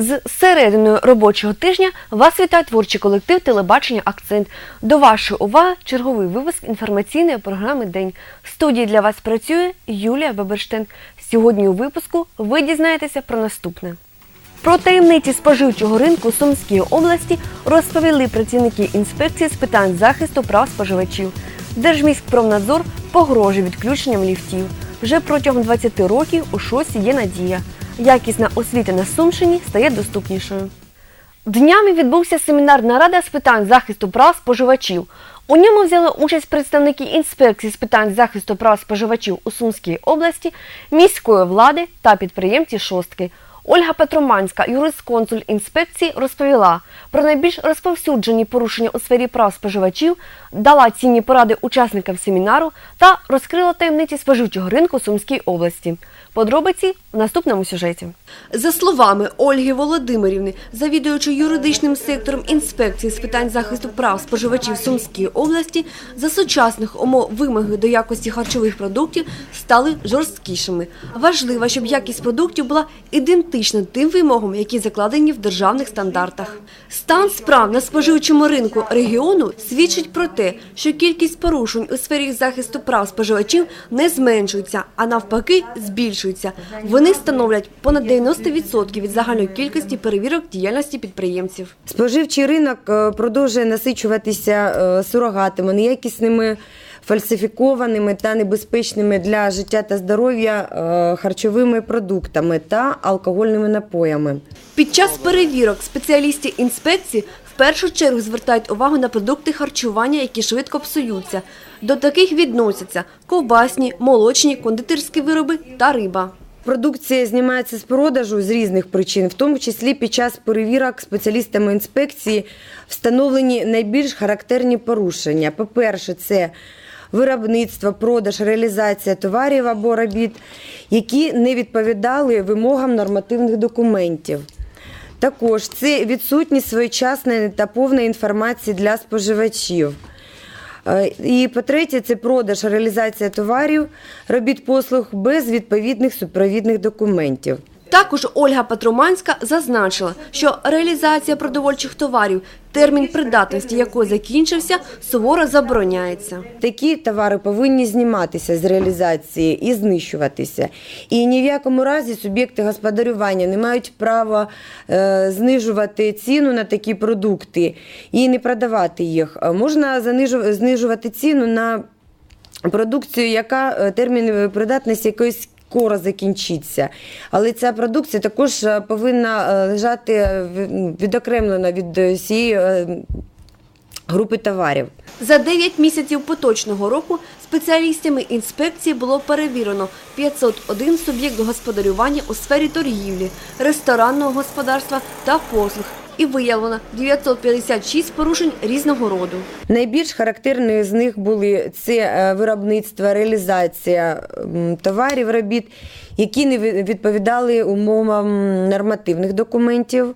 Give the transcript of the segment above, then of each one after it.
З серединою робочого тижня вас вітає творчий колектив телебачення Акцент. До вашої уваги черговий випуск інформаційної програми День. В студії для вас працює Юлія Беберштейн. Сьогодні у випуску ви дізнаєтеся про наступне. Про таємниці споживчого ринку Сумської області розповіли працівники інспекції з питань захисту прав споживачів. Держміськпромнадзор погрожує відключенням ліфтів. Вже протягом 20 років у шосі є надія. Якісна освіта на Сумщині стає доступнішою. Днями відбувся семінар нарада з питань захисту прав споживачів. У ньому взяли участь представники інспекції з питань захисту прав споживачів у Сумській області, міської влади та підприємці шостки. Ольга Петроманська, юрисконсуль інспекції, розповіла про найбільш розповсюджені порушення у сфері прав споживачів, дала цінні поради учасникам семінару та розкрила таємниці споживчого ринку Сумській області. Подробиці в наступному сюжеті. За словами Ольги Володимирівни, завідуючи юридичним сектором інспекції з питань захисту прав споживачів Сумської області, за сучасних умов вимоги до якості харчових продуктів стали жорсткішими. Важливо, щоб якість продуктів була ідентична тим вимогам, які закладені в державних стандартах. Стан справ на споживчому ринку регіону свідчить про те, що кількість порушень у сфері захисту прав споживачів не зменшується, а навпаки збільшується. Вони становлять понад 90% від загальної кількості перевірок діяльності підприємців. Споживчий ринок е, продовжує насичуватися е, сурогатами, неякісними, фальсифікованими та небезпечними для життя та здоров'я е, харчовими продуктами та алкогольними напоями. Під час перевірок спеціалісти інспекції в першу чергу звертають увагу на продукти харчування, які швидко псуються. До таких відносяться ковбасні, молочні, кондитерські вироби та риба. Продукція знімається з продажу з різних причин, в тому числі під час перевірок спеціалістами інспекції встановлені найбільш характерні порушення. По-перше, це виробництво, продаж, реалізація товарів або робіт, які не відповідали вимогам нормативних документів. Також це відсутність своєчасної та повної інформації для споживачів. Е, І по-третє, це продаж, реалізація товарів, робіт послуг без відповідних супровідних документів. Також Ольга Патруманська зазначила, що реалізація продовольчих товарів, термін придатності якої закінчився, суворо забороняється. Такі товари повинні зніматися з реалізації і знищуватися. І ні в якому разі суб'єкти господарювання не мають права е, знижувати ціну на такі продукти і не продавати їх. Е, Можна знижувати ціну на продукцію, яка е, термін придатності якоїсь скоро закінчиться. Але ця продукція також е, повинна е, лежати ну, відокремлено від всієї е, групи товарів. За 9 місяців поточного року спеціалістами інспекції було перевірено 501 суб'єкт господарювання у сфері торгівлі, ресторанного господарства та послуг і виявлено 956 порушень різного роду. Найбільш характерною з них були це е, виробництво, реалізація товарів, робіт, які не відповідали умовам нормативних документів.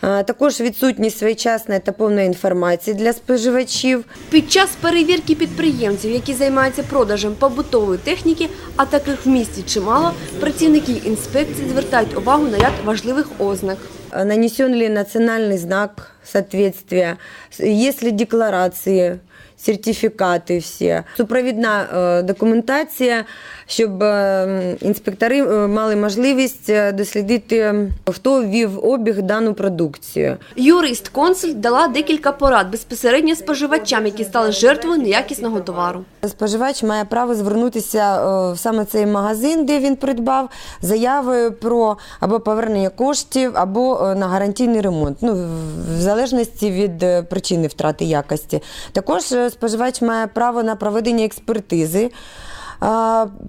Також відсутність своєчасної та повної інформації для споживачів, Під час перевірки підприємців, які займаються продажем побутової техніки, а таких в місті чимало, працівники інспекції звертають увагу на ряд важливих ознак. А нанесен ли национальный знак соответствия, есть ли декларации, сертифікати всі, супровідна е, документація, щоб е, інспектори е, мали можливість дослідити, хто ввів обіг дану продукцію. Юрист консуль дала декілька порад безпосередньо споживачам, які стали жертвою неякісного товару. Споживач має право звернутися в саме цей магазин, де він придбав, заявою про або повернення коштів, або на гарантійний ремонт, ну, в- залежності від причини втрати якості. Також споживач має право на проведення експертизи.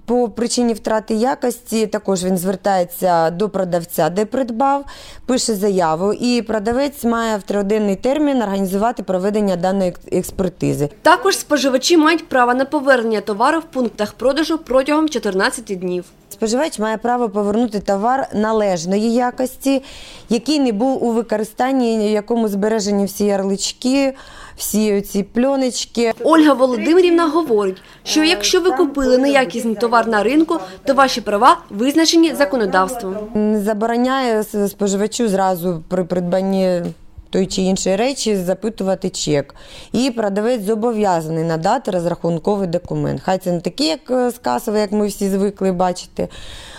По причині втрати якості також він звертається до продавця, де придбав, пише заяву, і продавець має в триденний термін організувати проведення даної експертизи. Також споживачі мають право на повернення товару в пунктах продажу протягом 14 днів. споживач має право повернути товар належної якості, який не був у використанні, якому збережені всі ярлички, всі ці пленочки. Ольга Володимирівна говорить, що якщо ви купили неякісний товар на ринку, то ваші права визначені законодавством. Не забороняє споживачу зразу при придбанні тої чи іншої речі запитувати чек. І продавець зобов'язаний надати розрахунковий документ. Хай це не такий, як е, з касовий, як ми всі звикли бачити.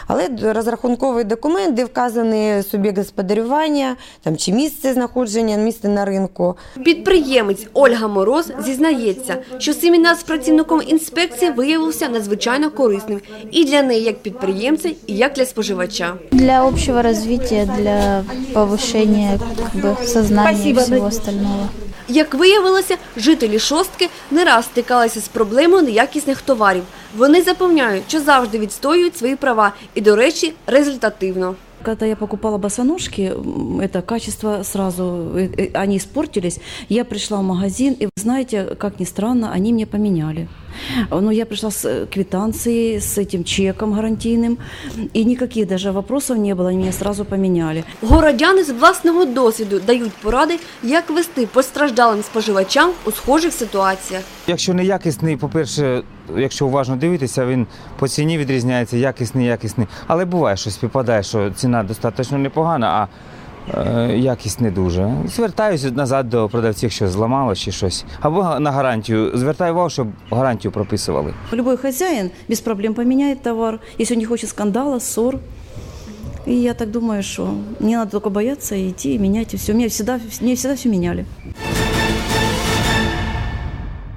Але розрахунковий документ, де вказаний суб'єкт господарювання, там чи місце знаходження, місце на ринку. Підприємець Ольга Мороз зізнається, що семінар з працівником інспекції виявився надзвичайно корисним і для неї як підприємця, і як для споживача. Для общего развития, для повышения как бы, сознания и всего остального. Як виявилося, жителі шостки не раз стикалися з проблемою неякісних товарів. Вони запевняють, що завжди відстоюють свої права і, до речі, результативно. Когда я покупала босоножки, м, это качество сразу, э, э, они испортились. Я пришла в магазин, и вы знаете, как ни странно, они мне поменяли. Но я пришла с э, квитанцией, с этим чеком гарантийным, и никаких даже вопросов не было, они меня сразу поменяли. Городяни з власного досвіду дають поради, як вести постраждалим споживачам у схожих ситуаціях. Якщо неякісний, по-перше, якщо уважно дивитися, він по ціні відрізняється, якісний, якісний. Але буває, що співпадає, що ціна достатньо непогана, а е, якість не дуже. Звертаюся назад до продавців, що зламало чи щось. Або на гарантію. Звертаю увагу, щоб гарантію прописували. Любой хозяин без проблем поменяет товар, если он не хочет скандала, ссор. И я так думаю, что не надо только бояться и идти и менять, все. Мне всегда, мне всегда все меняли.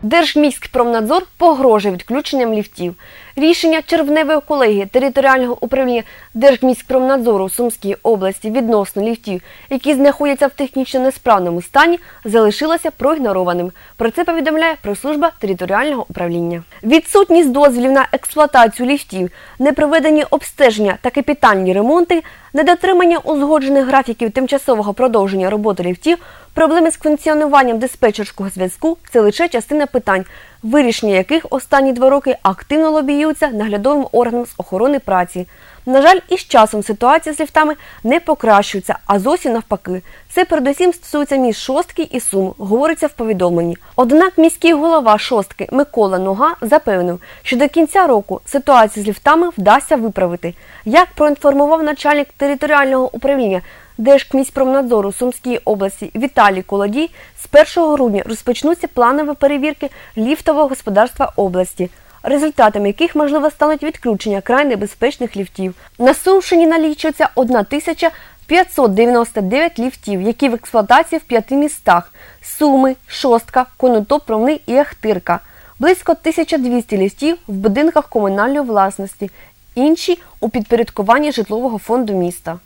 Держміськпромнадзор погрожує відключенням ліфтів. Рішення червневої колегії територіального управління Держміськпромнадзору Сумській області відносно ліфтів, які знаходяться в технічно несправному стані, залишилося проігнорованим. Про це повідомляє прес-служба територіального управління. Відсутність дозволів на експлуатацію ліфтів, непроведені обстеження та капітальні ремонти, недотримання узгоджених графіків тимчасового продовження роботи ліфтів, проблеми з функціонуванням диспетчерського зв'язку це лише частина питань, вирішення яких останні два роки активно лобіюються наглядовим органом з охорони праці. На жаль, із часом ситуація з ліфтами не покращується, а зовсім навпаки. Це передусім стосується міст Шостки і Сум, говориться в повідомленні. Однак міський голова Шостки Микола Нога запевнив, що до кінця року ситуацію з ліфтами вдасться виправити. Як проінформував начальник територіального управління Держкміськпромнадзору Сумської області Віталій Колодій, з 1 грудня розпочнуться планові перевірки ліфтового господарства області результатом яких можливо стануть відключення край небезпечних ліфтів. На Сумщині налічується 1599 ліфтів, які в експлуатації в п'яти містах: Суми, Шостка, Конотоп, Промни і Ахтирка. Близько 1200 ліфтів в будинках комунальної власності, інші у підпорядкуванні житлового фонду міста.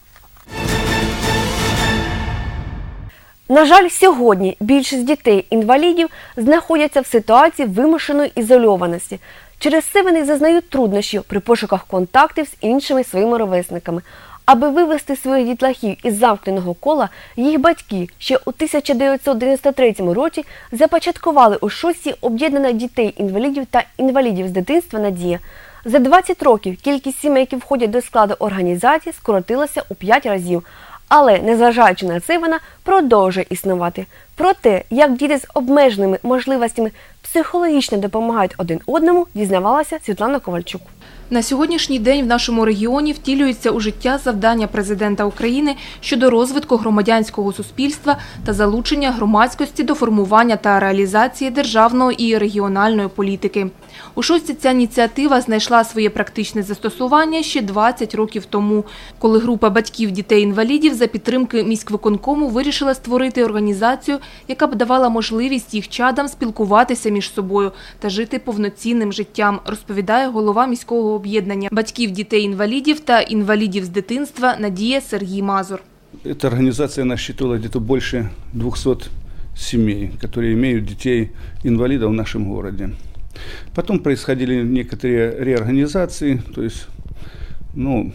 На жаль, сьогодні більшість дітей-інвалідів знаходяться в ситуації вимушеної ізольованості. Через це вони зазнають труднощів при пошуках контактів з іншими своїми ровесниками. Аби вивести своїх дітлахів із замкненого кола, їх батьки ще у 1993 році започаткували у шості об'єднана дітей-інвалідів та інвалідів з дитинства Надія. За 20 років кількість сімей, які входять до складу організації, скоротилася у 5 разів. Але незважаючи на це, вона продовжує існувати. Про те, як діти з обмеженими можливостями психологічно допомагають один одному, дізнавалася Світлана Ковальчук. На сьогоднішній день в нашому регіоні втілюється у життя завдання президента України щодо розвитку громадянського суспільства та залучення громадськості до формування та реалізації державної і регіональної політики. У шості ця ініціатива знайшла своє практичне застосування ще 20 років тому, коли група батьків дітей-інвалідів за підтримки міськвиконкому вирішила створити організацію, яка б давала можливість їх чадам спілкуватися між собою та жити повноцінним життям, розповідає голова міського об'єднання батьків дітей-інвалідів та інвалідів з дитинства Надія Сергій Мазур. Эта организация насчитывала где-то больше 200 семей, которые имеют детей-инвалидов в нашем городе. Потом происходили некоторые реорганизации, то есть, ну,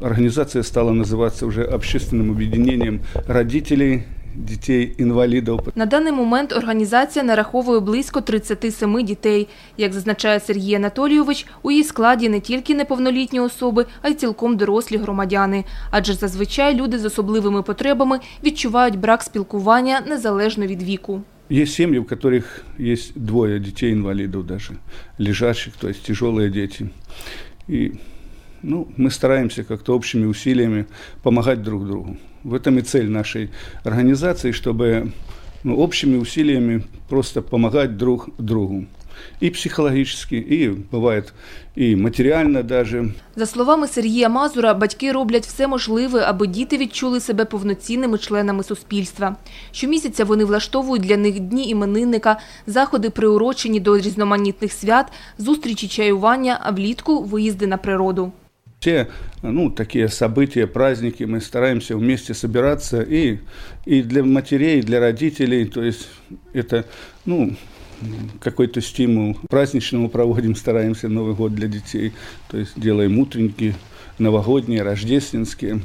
организация стала называться уже общественным объединением родителей детей-инвалидов. На даний момент організація нараховує близько 37 дітей. Як зазначає Сергій Анатолійович, у її складі не тільки неповнолітні особи, а й цілком дорослі громадяни. Адже зазвичай люди з особливими потребами відчувають брак спілкування незалежно від віку. Есть семьи, в которых есть двое детей-инвалидов даже, лежачих, то есть тяжелые дети. И ну, мы стараемся как-то общими усилиями помогать друг другу. В этом и цель нашей организации, чтобы ну, общими усилиями просто помогать друг другу. И психологически, и бывает и материально даже. За словами Сергія Мазура, батьки роблять все можливе, аби діти відчули себе повноцінними членами суспільства. Щомісяця вони влаштовують для них дні іменинника, заходи приурочені до різноманітних свят, зустрічі чаювання, а влітку – виїзди на природу. Все ну, такие события, праздники, мы стараемся вместе собираться и, и для матерей, и для родителей. То есть это ну, какой-то стимул. Праздничному проводим, стараемся Новый год для детей. То есть делаем утренники, новогодние, рождественские.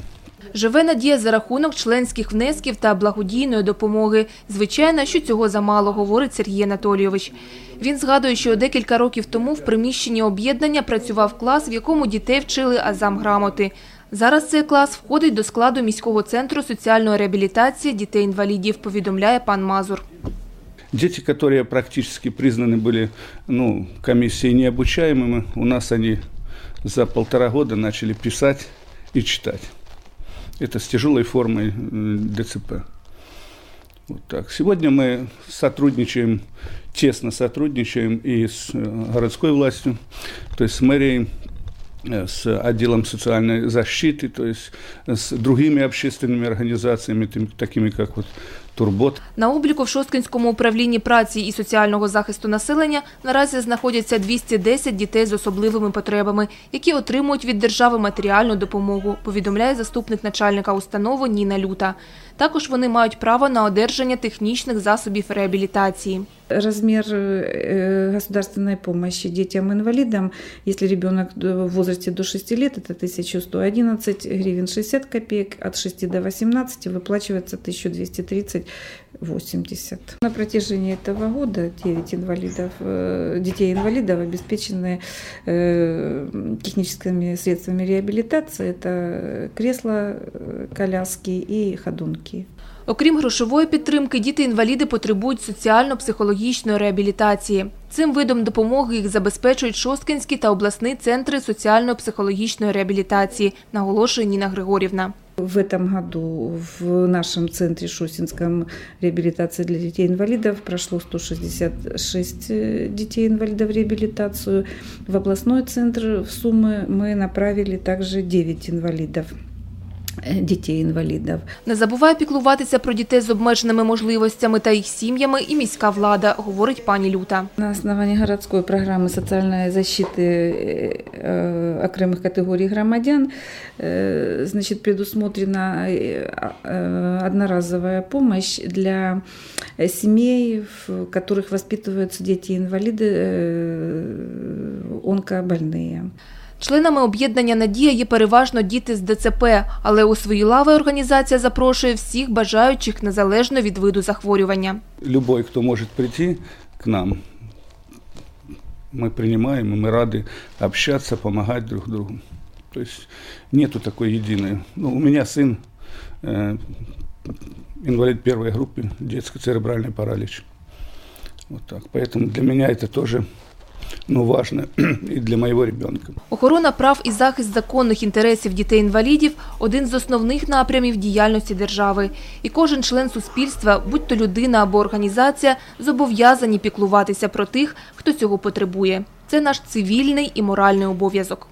Живе Надія за рахунок членських внесків та благодійної допомоги. Звичайно, що цього замало, говорить Сергій Анатолійович. Він згадує, що декілька років тому в приміщенні об'єднання працював клас, в якому дітей вчили азам грамоти. Зараз цей клас входить до складу міського центру соціальної реабілітації дітей-інвалідів, повідомляє пан Мазур. Дети, которые практически признаны были ну, комиссией необучаемыми, у нас они за полтора года начали писать и читать. Это с тяжелой формой м, ДЦП. Вот так. Сегодня мы сотрудничаем, тесно сотрудничаем и с э, городской властью, то есть с мэрией, э, с отделом социальной защиты, то есть с другими общественными организациями, такими как вот Турбот. На обліку в Шосткинському управлінні праці і соціального захисту населення наразі знаходяться 210 дітей з особливими потребами, які отримують від держави матеріальну допомогу, повідомляє заступник начальника установи Ніна Люта. Також вони мають право на одержання технічних засобів реабілітації. Размер э, государственной помощи детям-инвалидам, если ребенок в возрасте до 6 лет, это 1111 гривен 60 копеек, от 6 до 18 выплачивается 1230 80. На протяжении этого года 9 инвалидов, э, детей-инвалидов обеспечены э, техническими средствами реабилитации. Это кресла, э, коляски и ходунки. Окрім грошової підтримки, діти-інваліди потребують соціально-психологічної реабілітації. Цим видом допомоги їх забезпечують Шосткинський та обласний центри соціально-психологічної реабілітації, наголошує Ніна Григорівна. В этом году в нашем центре Шустинском реабилитации для детей-инвалидов прошло 166 э, детей-инвалидов в реабилитацию. В областной центр в Сумы мы направили также 9 инвалидов э, детей-инвалидов. Не забуває піклуватися про дітей з обмеженими можливостями та їх сім'ями і міська влада, говорить пані Люта. На основании городской программы социальной защиты э, э, окремых категорий громадян э, значит, предусмотрена э, э, одноразовая помощь для э, семей, в которых воспитываются дети-инвалиды, э, онкобольные. Членами об'єднання «Надія» є переважно діти з ДЦП, але у свої лави організація запрошує всіх бажаючих незалежно від виду захворювання. Любой, кто может прийти к нам, мы принимаем, и мы рады общаться, помогать друг другу. То есть нету такой единой. Ну, у меня сын э, инвалид первой группы, детский церебральный паралич. Вот так. Поэтому для меня это тоже ну, важно и для моего ребенка. Охорона прав і захист законних інтересів дітей-інвалідів – один з основних напрямів діяльності держави. І кожен член суспільства, будь то людина або організація, зобов'язані піклуватися про тих, хто цього потребує. Це наш цивільний і моральний обов'язок.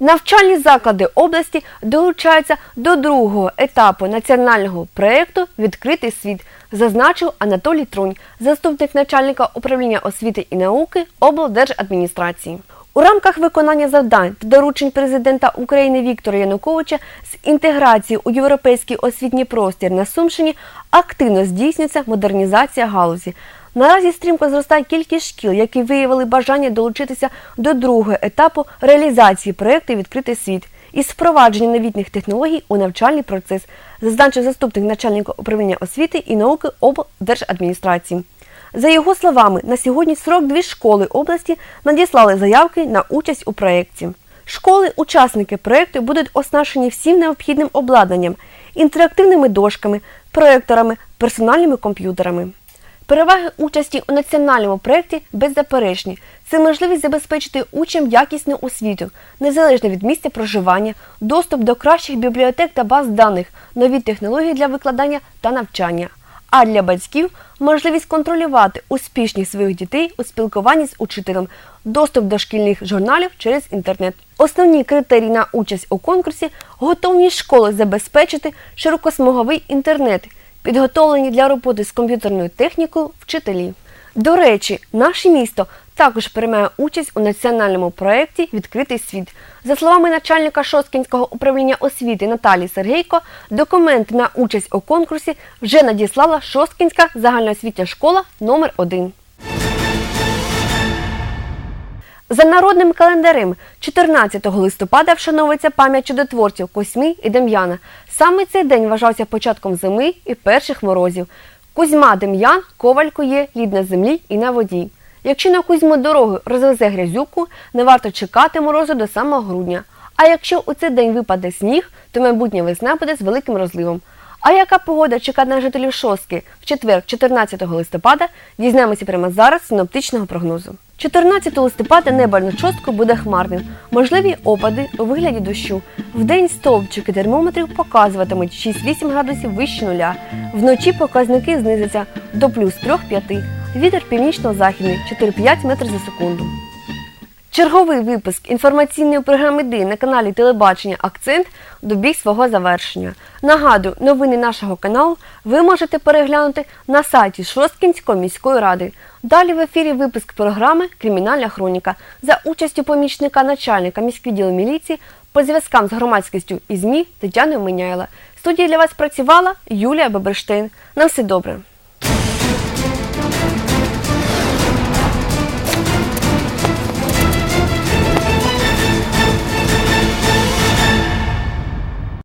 Навчальні заклади області долучаються до другого етапу національного проєкту Відкритий світ, зазначив Анатолій Трунь, заступник начальника управління освіти і науки облдержадміністрації. У рамках виконання завдань та доручень президента України Віктора Януковича з інтеграції у європейський освітній простір на Сумщині активно здійснюється модернізація галузі. Наразі стрімко зростає кількість шкіл, які виявили бажання долучитися до другого етапу реалізації проєкту Відкритий світ. із впровадження новітніх технологій у навчальний процес, зазначив заступник начальника управління освіти і науки облдержадміністрації. За його словами, на сьогодні 42 школи області надіслали заявки на участь у проєкті. Школи-учасники проєкту будуть оснащені всім необхідним обладнанням, інтерактивними дошками, проєкторами, персональними комп'ютерами. Переваги участі у національному проєкті беззаперечні. Це можливість забезпечити учням якісну освіту, незалежно від місця проживання, доступ до кращих бібліотек та баз даних, нові технології для викладання та навчання. А для батьків можливість контролювати успішність своїх дітей у спілкуванні з учителем, доступ до шкільних журналів через інтернет. Основні критерії на участь у конкурсі готовність школи забезпечити широкосмуговий інтернет, підготовлені для роботи з комп'ютерною технікою вчителі. До речі, наше місто також приймає участь у національному проєкті Відкритий світ. За словами начальника Шосткінського управління освіти Наталії Сергейко, документи на участь у конкурсі вже надіслала Шосткінська загальноосвітня школа номер 1 За народним календарем 14 листопада вшановується пам'ять чудотворців Косьми і Дем'яна. Саме цей день вважався початком зими і перших морозів. Кузьма Дем'ян коваль кує лід на землі і на воді. Якщо на Кузьму дороги розвезе грязюку, не варто чекати морозу до самого грудня. А якщо у цей день випаде сніг, то майбутня весна буде з великим розливом. А яка погода чекає на жителів Шостки в четвер, 14 листопада, дізнаємося прямо зараз з синоптичного прогнозу. 14 листопада небо на Шосткою буде хмарним, можливі опади у вигляді дощу. Вдень стовпчики термометрів показуватимуть 6-8 градусів вище нуля. Вночі показники знизяться до плюс 3-5. Вітер північно-західний 4-5 метрів за секунду. Черговий випуск інформаційної програми День на каналі Телебачення Акцент добіг свого завершення. Нагадую, новини нашого каналу ви можете переглянути на сайті Шосткінської міської ради. Далі в ефірі випуск програми Кримінальна хроніка за участю помічника начальника міськвідділу міліції по зв'язкам з громадськістю і ЗМІ Тетяни Миняйла. В студії для вас працювала Юлія Беберштейн. На все добре.